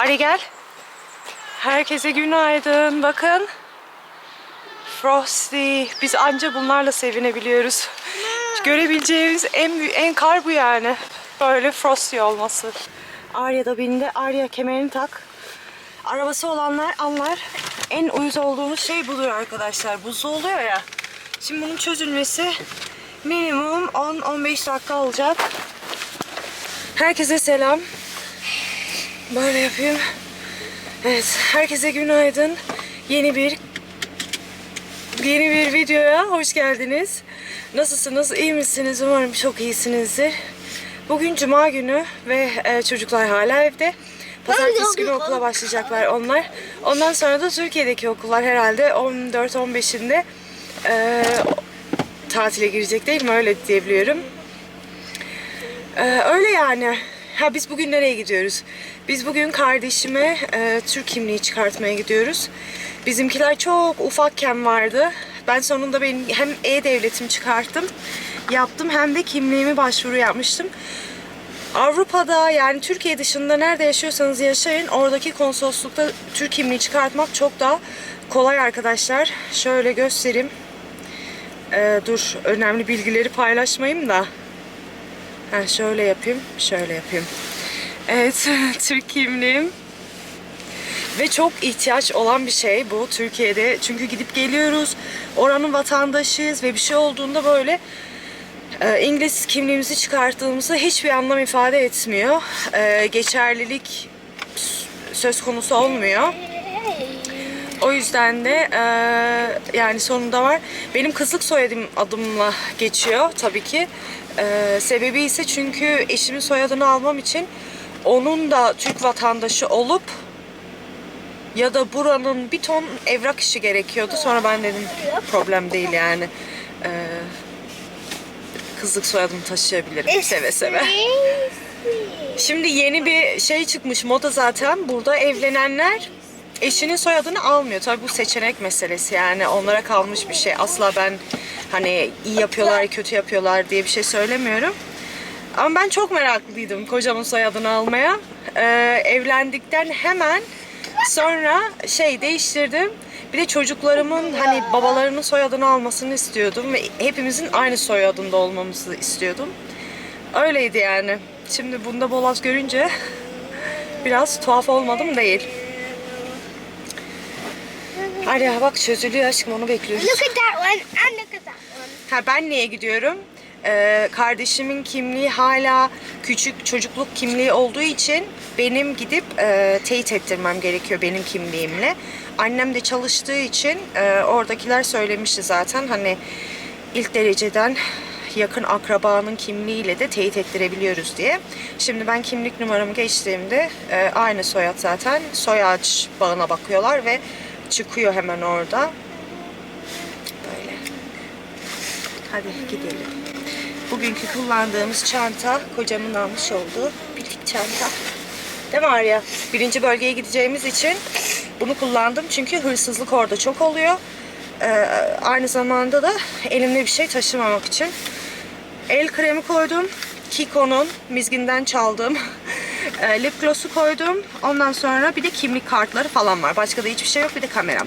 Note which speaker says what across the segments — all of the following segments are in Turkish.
Speaker 1: Ari gel. Herkese günaydın. Bakın. Frosty. Biz anca bunlarla sevinebiliyoruz. Görebileceğimiz en en kar bu yani. Böyle Frosty olması. Arya da bindi. Arya kemerini tak. Arabası olanlar anlar. En uyuz olduğumuz şey budur arkadaşlar. Buzlu oluyor ya. Şimdi bunun çözülmesi minimum 10-15 dakika alacak. Herkese selam. Böyle yapayım. Evet, herkese günaydın. Yeni bir yeni bir videoya hoş geldiniz. Nasılsınız? İyi misiniz? Umarım çok iyisinizdir. Bugün cuma günü ve e, çocuklar hala evde. Pazartesi günü okula başlayacaklar onlar. Ondan sonra da Türkiye'deki okullar herhalde 14-15'inde e, tatile girecek değil mi? Öyle diyebiliyorum. Ee, öyle yani. Ha biz bugün nereye gidiyoruz? Biz bugün kardeşime e, Türk kimliği çıkartmaya gidiyoruz. Bizimkiler çok ufakken vardı. Ben sonunda benim hem e-devletim çıkarttım, yaptım hem de kimliğimi başvuru yapmıştım. Avrupa'da yani Türkiye dışında nerede yaşıyorsanız yaşayın oradaki konsoloslukta Türk kimliği çıkartmak çok daha kolay arkadaşlar. Şöyle göstereyim. Ee, dur önemli bilgileri paylaşmayayım da. Ha, şöyle yapayım, şöyle yapayım. Evet, Türk kimliğim. Ve çok ihtiyaç olan bir şey bu Türkiye'de. Çünkü gidip geliyoruz, oranın vatandaşıyız ve bir şey olduğunda böyle e, İngiliz kimliğimizi çıkarttığımızda hiçbir anlam ifade etmiyor. E, geçerlilik söz konusu olmuyor. O yüzden de e, yani sonunda var. Benim kızlık soyadım adımla geçiyor tabii ki. Sebebi ise çünkü eşimin soyadını almam için onun da Türk vatandaşı olup ya da buranın bir ton evrak işi gerekiyordu. Sonra ben dedim problem değil yani. E, kızlık soyadımı taşıyabilirim seve seve. Şimdi yeni bir şey çıkmış moda zaten. Burada evlenenler eşinin soyadını almıyor. Tabii bu seçenek meselesi yani onlara kalmış bir şey. Asla ben hani iyi yapıyorlar, kötü yapıyorlar diye bir şey söylemiyorum. Ama ben çok meraklıydım kocamın soyadını almaya. Ee, evlendikten hemen sonra şey değiştirdim. Bir de çocuklarımın hani babalarının soyadını almasını istiyordum ve hepimizin aynı soyadında olmamızı istiyordum. Öyleydi yani. Şimdi bunda Boğaz görünce biraz tuhaf olmadım değil. Hadi bak çözülüyor aşkım onu bekliyoruz.
Speaker 2: Look at that one and look at that one.
Speaker 1: Ha ben niye gidiyorum? Ee, kardeşimin kimliği hala küçük çocukluk kimliği olduğu için benim gidip e, teyit ettirmem gerekiyor benim kimliğimle. Annem de çalıştığı için e, oradakiler söylemişti zaten hani ilk dereceden yakın akrabanın kimliğiyle de teyit ettirebiliyoruz diye. Şimdi ben kimlik numaramı geçtiğimde e, aynı soyad zaten soy ağaç bağına bakıyorlar ve çıkıyor hemen orada. Böyle. Hadi gidelim. Bugünkü kullandığımız çanta kocamın almış olduğu bildik çanta. Değil mi Arya? Birinci bölgeye gideceğimiz için bunu kullandım. Çünkü hırsızlık orada çok oluyor. Ee, aynı zamanda da elimde bir şey taşımamak için. El kremi koydum. Kiko'nun mizginden çaldığım e, lip gloss'u koydum. Ondan sonra bir de kimlik kartları falan var. Başka da hiçbir şey yok. Bir de kameram.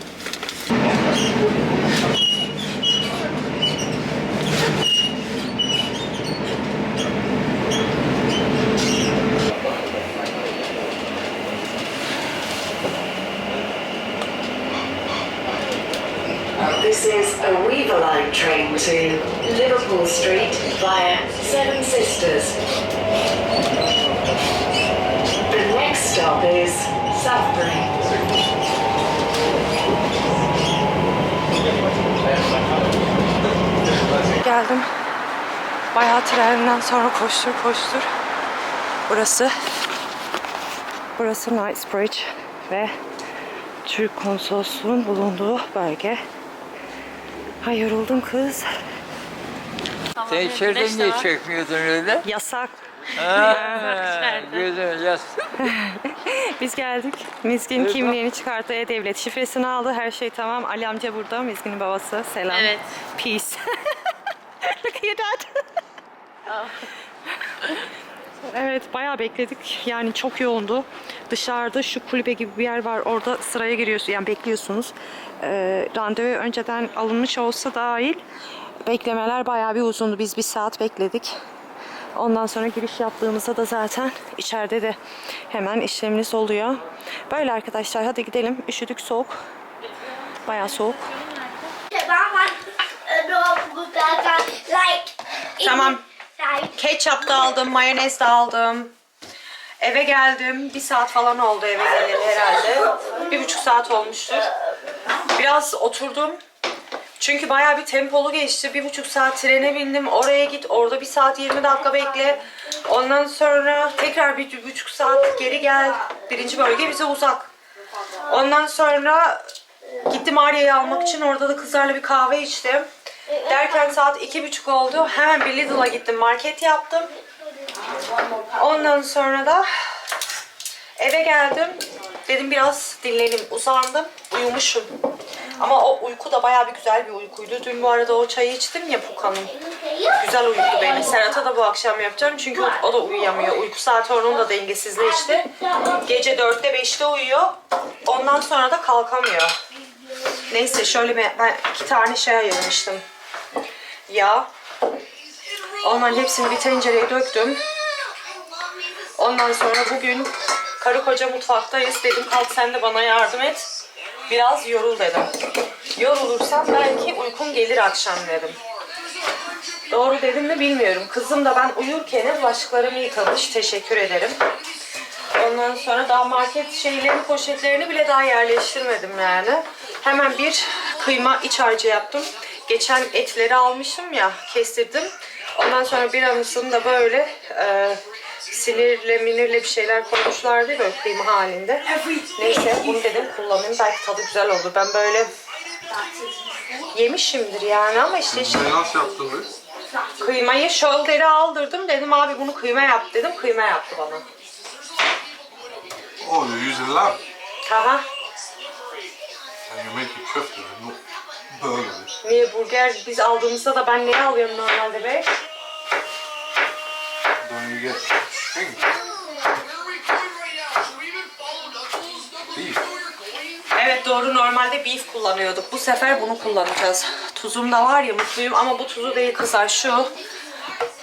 Speaker 1: Koştur koştur. Burası Burası Knightsbridge ve Türk konsolosluğun bulunduğu bölge. Ay yoruldum kız.
Speaker 3: Sen içeriden niye çekmiyordun öyle?
Speaker 1: Yasak.
Speaker 3: Ha, gözüm yaz.
Speaker 1: Biz geldik. Mizgin kimliğini çıkarttı. E-Devlet şifresini aldı. Her şey tamam. Ali amca burada. Mizgin'in babası. Selam.
Speaker 4: Evet.
Speaker 1: Peace. Look at your dad. Evet bayağı bekledik. Yani çok yoğundu. Dışarıda şu kulübe gibi bir yer var. Orada sıraya giriyorsun. Yani bekliyorsunuz. Ee, randevu önceden alınmış olsa dahil beklemeler bayağı bir uzundu. Biz bir saat bekledik. Ondan sonra giriş yaptığımızda da zaten içeride de hemen işleminiz oluyor. Böyle arkadaşlar hadi gidelim. Üşüdük soğuk. Bayağı soğuk. Tamam. Ketçap da aldım, mayonez de aldım. Eve geldim. Bir saat falan oldu eve geleli herhalde. Bir buçuk saat olmuştur. Biraz oturdum. Çünkü bayağı bir tempolu geçti. Bir buçuk saat trene bindim. Oraya git. Orada bir saat 20 dakika bekle. Ondan sonra tekrar bir buçuk saat geri gel. Birinci bölge bize uzak. Ondan sonra gittim Arya'yı almak için. Orada da kızlarla bir kahve içtim. Derken saat iki buçuk oldu. Hemen bir Lidl'a gittim. Market yaptım. Ondan sonra da eve geldim. Dedim biraz dinleneyim. Uzandım. Uyumuşum. Ama o uyku da bayağı bir güzel bir uykuydu. Dün bu arada o çayı içtim ya Puka'nın. Güzel uyuttu beni. Serhat'a da bu akşam yapacağım. Çünkü o, da uyuyamıyor. Uyku saati onun da dengesizleşti. Gece 4'te 5'te uyuyor. Ondan sonra da kalkamıyor. Neyse şöyle bir, ben iki tane şey ayırmıştım. Yağ. Onların hepsini bir tencereye döktüm. Ondan sonra bugün karı koca mutfaktayız. Dedim kalk sen de bana yardım et. Biraz yorul dedim. Yorulursam belki uykum gelir akşam dedim. Doğru dedim mi bilmiyorum. Kızım da ben uyurken bulaşıklarımı yıkamış. Teşekkür ederim. Ondan sonra daha market şeylerini, poşetlerini bile daha yerleştirmedim yani. Hemen bir kıyma iç harcı yaptım. Geçen etleri almışım ya, kestirdim. Ondan sonra bir anısını da böyle e, sinirle minirle bir şeyler koymuşlardı böyle kıyma halinde. Neyse bunu dedim kullanayım. Belki tadı güzel olur. Ben böyle yemişimdir yani ama işte hiç
Speaker 4: Ne nasıl yaptın be?
Speaker 1: Kıymayı shoulder'e aldırdım. Dedim abi bunu kıyma yap dedim. Kıyma yaptı bana.
Speaker 4: You're using lamb.
Speaker 1: Aha.
Speaker 4: And you're making köfte, burgers.
Speaker 1: Niye burger biz aldığımızda da ben neyi alıyorum normalde be?
Speaker 4: String? Beef.
Speaker 1: Evet doğru normalde beef kullanıyorduk. Bu sefer bunu kullanacağız. Tuzum da var ya mutluyum ama bu tuzu değil kızlar şu.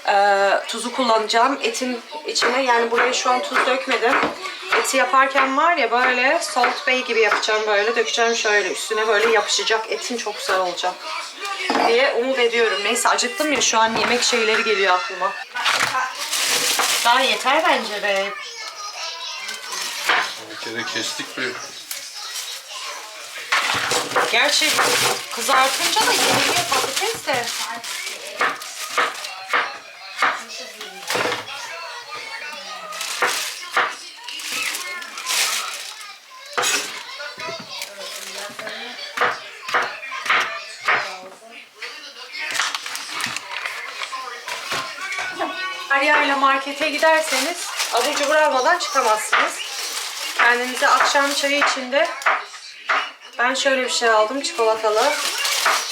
Speaker 1: Ee, tuzu kullanacağım. Etin içine yani buraya şu an tuz dökmedim. Eti yaparken var ya böyle salt bay gibi yapacağım böyle. Dökeceğim şöyle üstüne böyle yapışacak. Etin çok güzel olacak diye umut ediyorum. Neyse acıktım ya şu an yemek şeyleri geliyor aklıma. Daha yeter bence be.
Speaker 4: Bir kere kestik bir
Speaker 1: Gerçi kızartınca da yeniliyor patates de. Arya ile markete giderseniz abur cubur almadan çıkamazsınız. Kendinize akşam çayı içinde ben şöyle bir şey aldım çikolatalı.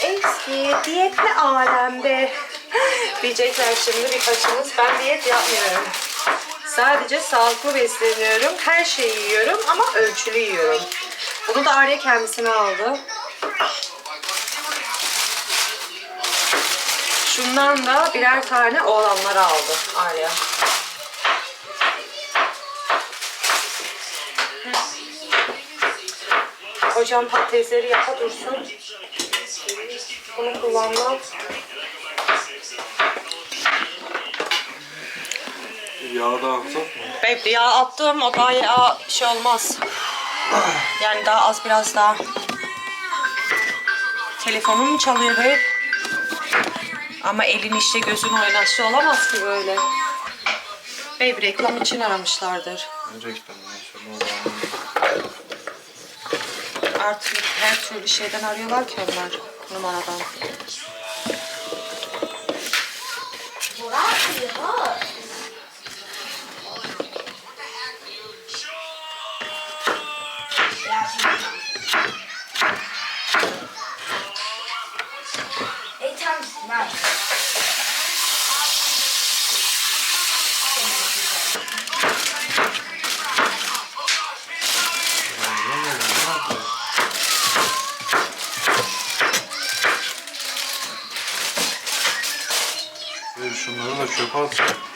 Speaker 1: Eski diyetli alemde diyecekler şimdi birkaçınız. Ben diyet yapmıyorum. Sadece sağlıklı besleniyorum. Her şeyi yiyorum ama ölçülü yiyorum. Bunu da Arya kendisine aldı. Şundan da birer tane oğlanlara aldı Arya. Hocam patatesleri yapa dursun. Bunu kullanmam.
Speaker 4: yağda atsak mı?
Speaker 1: Babe yağ attım. O daha yağ şey olmaz. Yani daha az biraz daha. Telefonum mu çalıyor babe? Ama elin işte gözün oynaşlı olamaz ki böyle. Babe reklam için aramışlardır.
Speaker 4: Oldu
Speaker 1: Artık her türlü şeyden arıyorlar ki onlar numaradan.
Speaker 2: it
Speaker 1: concept.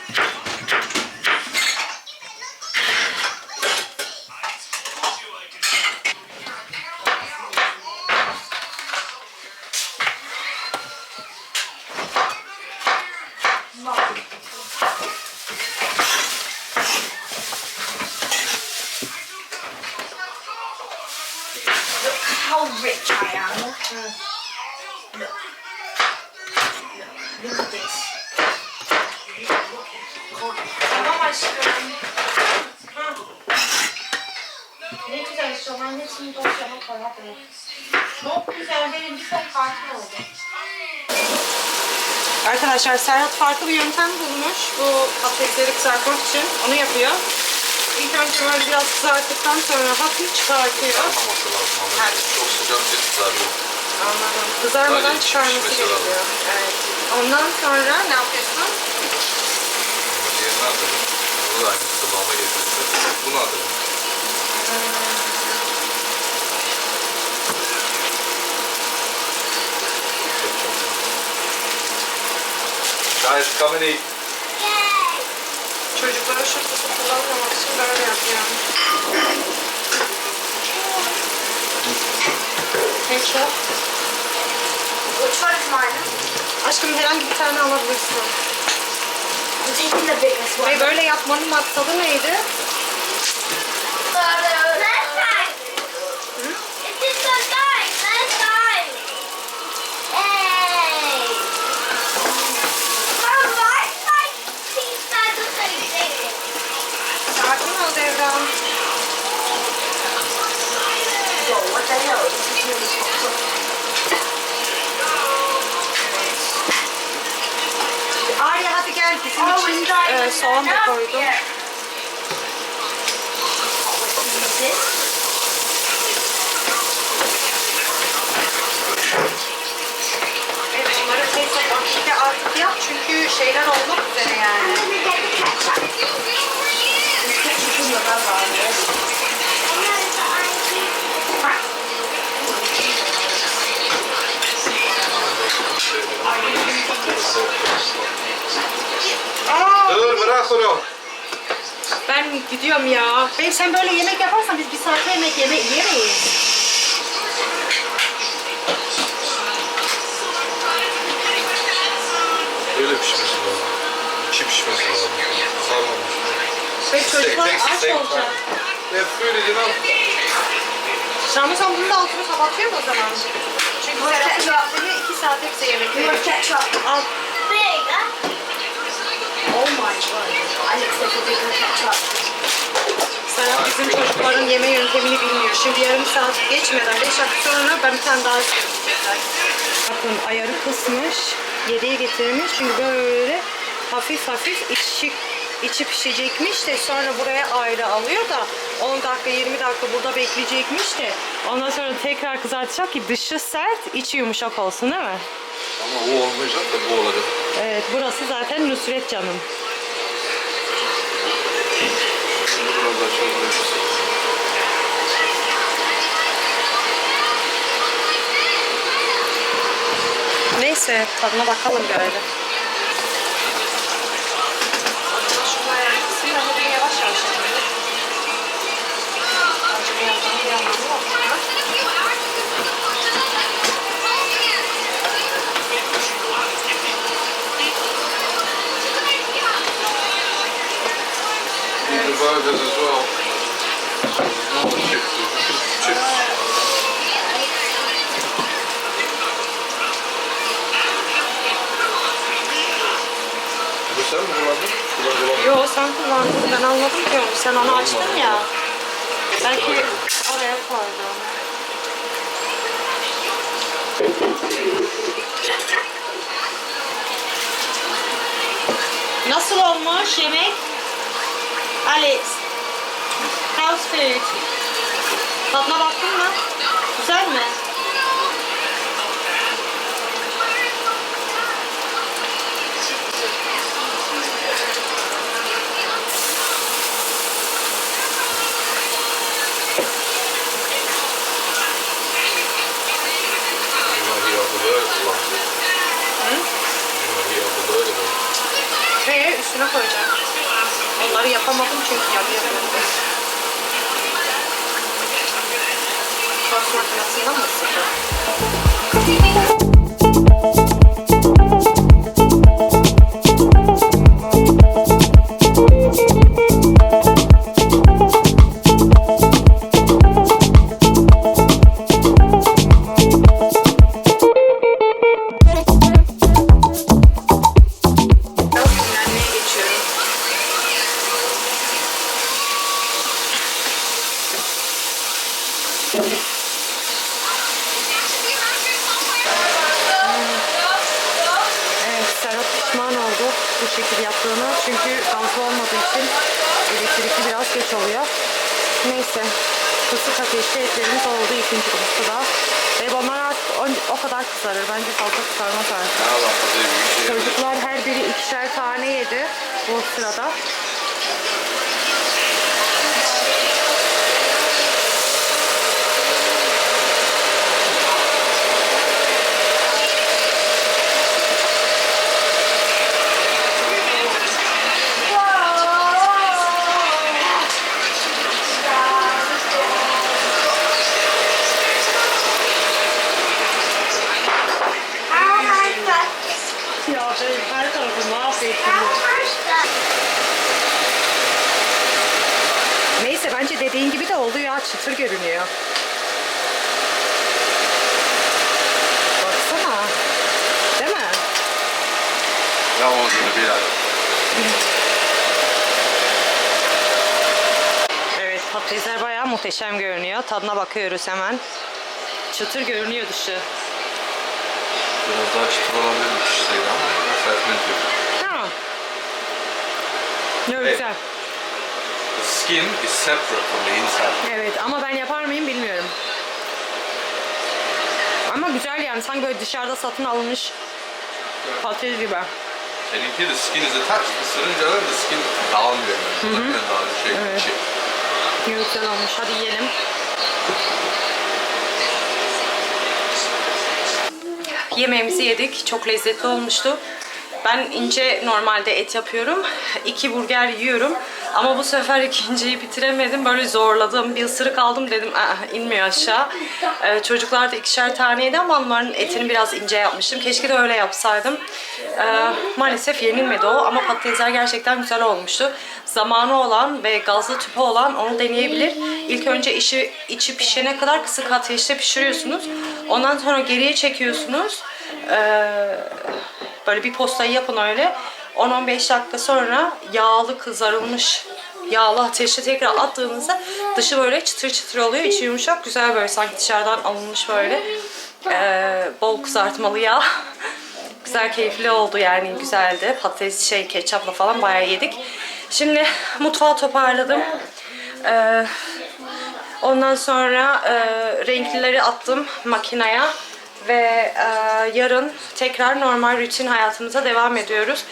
Speaker 1: Arkadaşlar Serhat farklı bir yöntem bulmuş bu patatesleri kızartmak için. Onu yapıyor. İlk önce böyle biraz kızarttıktan sonra hafif çıkartıyor.
Speaker 4: Kızarmaması lazım ama
Speaker 1: Evet.
Speaker 4: çok sıcak bir kızarıyor.
Speaker 1: Anladım. Kızarmadan
Speaker 4: Sadece
Speaker 1: çıkarması
Speaker 4: pişmesi
Speaker 1: gerekiyor. Evet. Ondan sonra ne yapıyorsun?
Speaker 4: Diğerini atalım. Onu da aynı kıvama getirirse bunu atalım. Guys, come and eat.
Speaker 1: Çocuklara fısı kullanmamak için böyle yapıyorum.
Speaker 2: One is mine?
Speaker 1: Aşkım herhangi bir tane alabilirsin.
Speaker 2: The biggest one.
Speaker 1: Ve böyle yapmanın maksadı neydi? Sakin ol Devran.
Speaker 2: Whoa, what the hell? This is really hot.
Speaker 1: Arya hadi gel bizim için e, soğan da koydum. Evet bunları tek tek vakitte artık yap çünkü şeyler olmak üzere yani.
Speaker 4: Dur bırak onu.
Speaker 1: ben gidiyorum ya. Sen böyle yemek yaparsan biz bir saatte yemek yeme yiyemeyiz.
Speaker 4: Öyle pişmesi lazım. İçi pişmesi lazım. Kızarmamış.
Speaker 1: Ve çocuklar aç olacak.
Speaker 4: Ne böyle değil mi?
Speaker 1: Şamil sen bunun da altını kapatıyor mu o zaman? Çünkü Serap'ın yaptığı iki saate bize yemek veriyor. Al.
Speaker 2: Oh my god. I need to take a bigger ketchup.
Speaker 1: Serap bizim çocukların yeme yöntemini bilmiyor. Şimdi yarım saat geçmeden 5 dakika sonra ben bir tane daha isteyecekler. Bakın ayarı kısmış, yediye getirmiş. Çünkü böyle hafif hafif içi, içi pişecekmiş de sonra buraya ayrı alıyor da 10 dakika 20 dakika burada bekleyecekmiş de ondan sonra tekrar kızartacak ki dışı sert içi yumuşak olsun değil mi?
Speaker 4: Ama o olmayacak da bu olacak.
Speaker 1: Evet burası zaten Nusret canım.
Speaker 4: Biraz.
Speaker 1: Neyse tadına bakalım böyle. Onu. Sen onu açtın ya. Belki oraya koydum. Nasıl olmuş yemek? Alex. House food. Tadına baktın mı? Güzel mi?
Speaker 4: You might be off the burger.
Speaker 1: Hı?
Speaker 4: You might be off the burger.
Speaker 1: Ve üstüne koyacağım. Onları yapamadım çünkü yapıyordum. Tost makinesinden mi sıkı? Elektrikli biraz geç oluyor. Neyse, kısık ateşte etlerimiz oldu ikinci ısıda. Ve artık o, o kadar kızarır. Bence fazla kızarmaz artık.
Speaker 4: Şey.
Speaker 1: Çocuklar her biri ikişer tane yedi bu sırada. Tarafı. Neyse bence dediğin gibi de oldu ya çıtır görünüyor. Baksana. Değil mi?
Speaker 4: Ne olduğunu ay.
Speaker 1: Evet patatesler bayağı muhteşem görünüyor. Tadına bakıyoruz hemen. Çıtır görünüyor dışı.
Speaker 4: Biraz daha çıtır olabilir mi pişseydi ama sertme diyor.
Speaker 1: Tamam. Ne
Speaker 4: Evet.
Speaker 1: güzel.
Speaker 4: The skin is separate from the inside.
Speaker 1: Evet ama ben yapar mıyım bilmiyorum. Ama güzel yani sanki böyle dışarıda satın alınmış patates gibi.
Speaker 4: Seninki the skin is attached. Isırınca da the skin dağılmıyor. Yani. Hı Dağılıyor şey
Speaker 1: Evet.
Speaker 4: içi.
Speaker 1: Güzel olmuş. Hadi yiyelim. Yemeğimizi yedik. Çok lezzetli olmuştu. Ben ince normalde et yapıyorum. İki burger yiyorum. Ama bu sefer ikinciyi bitiremedim. Böyle zorladım. Bir ısırık aldım dedim. İnmiyor aşağı. Ee, çocuklar da ikişer taneydi ama onların etini biraz ince yapmıştım. Keşke de öyle yapsaydım. Ee, maalesef yenilmedi o. Ama patatesler gerçekten güzel olmuştu. Zamanı olan ve gazlı tüpü olan onu deneyebilir. İlk önce işi, içi pişene kadar kısık ateşte pişiriyorsunuz. Ondan sonra geriye çekiyorsunuz. Ee, böyle bir postayı yapın öyle. 10-15 dakika sonra yağlı kızarılmış yağlı ateşte tekrar attığınızda dışı böyle çıtır çıtır oluyor. içi yumuşak güzel böyle sanki dışarıdan alınmış böyle ee, bol kızartmalı yağ. güzel keyifli oldu yani güzeldi. Patates şey ketçapla falan bayağı yedik. Şimdi mutfağı toparladım. Ee, ondan sonra e, renklileri attım makineye ve e, yarın tekrar normal rutin hayatımıza devam ediyoruz.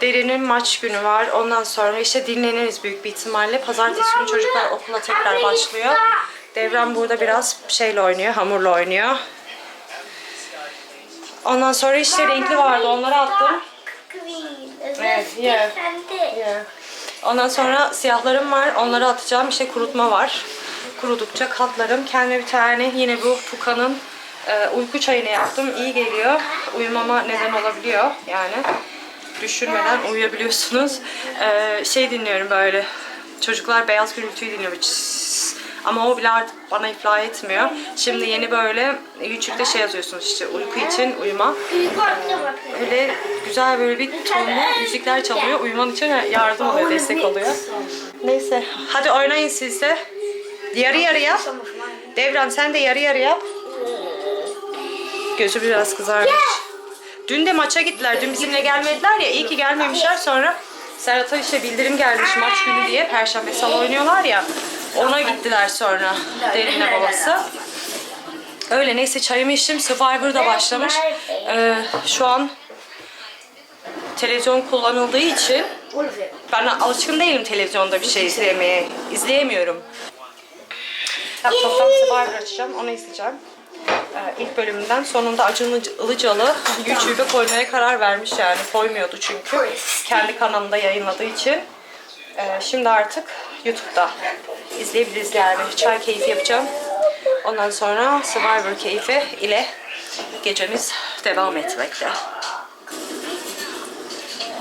Speaker 1: Derin'in maç günü var. Ondan sonra işte dinleniriz büyük bir ihtimalle. Pazartesi günü çocuklar okula tekrar başlıyor. Devran burada biraz şeyle oynuyor, hamurla oynuyor. Ondan sonra işte renkli vardı, onları attım. Evet, yeah. Yeah. Ondan sonra siyahlarım var. Onları atacağım. İşte kurutma var. Kurudukça katlarım. Kendime bir tane yine bu Puka'nın e, uyku çayını yaptım. İyi geliyor. Uyumama neden olabiliyor. Yani düşünmeden uyuyabiliyorsunuz. E, şey dinliyorum böyle. Çocuklar beyaz gürültüyü dinliyor. Ama o bile artık bana iflah etmiyor. Şimdi yeni böyle YouTube'da şey yazıyorsunuz işte uyku için uyuma. Öyle güzel böyle bir tonlu müzikler çalıyor. Uyuman için yardım oluyor, destek oluyor. Neyse. Hadi oynayın siz de. Yarı yarı yap. Devran sen de yarı yarı yap. Gözü biraz kızarmış. Dün de maça gittiler. Dün bizimle gelmediler ya. İyi ki gelmemişler. Sonra Serhat'a işte bildirim gelmiş maç günü diye. Perşembe salı oynuyorlar ya. Ona gittiler sonra. Derin'le babası. Öyle neyse çayımı içtim. Survivor da başlamış. Ee, şu an televizyon kullanıldığı için ben alışkın değilim televizyonda bir şey izlemeye. İzleyemiyorum. Laptop'tan Survivor açacağım. Onu izleyeceğim. Ee, ilk bölümünden sonunda Acun Ilıcalı koymaya karar vermiş yani. Koymuyordu çünkü. Kendi kanalında yayınladığı için. Ee, şimdi artık YouTube'da izleyebiliriz yani. Çay keyfi yapacağım. Ondan sonra Survivor keyfi ile gecemiz devam etmekte.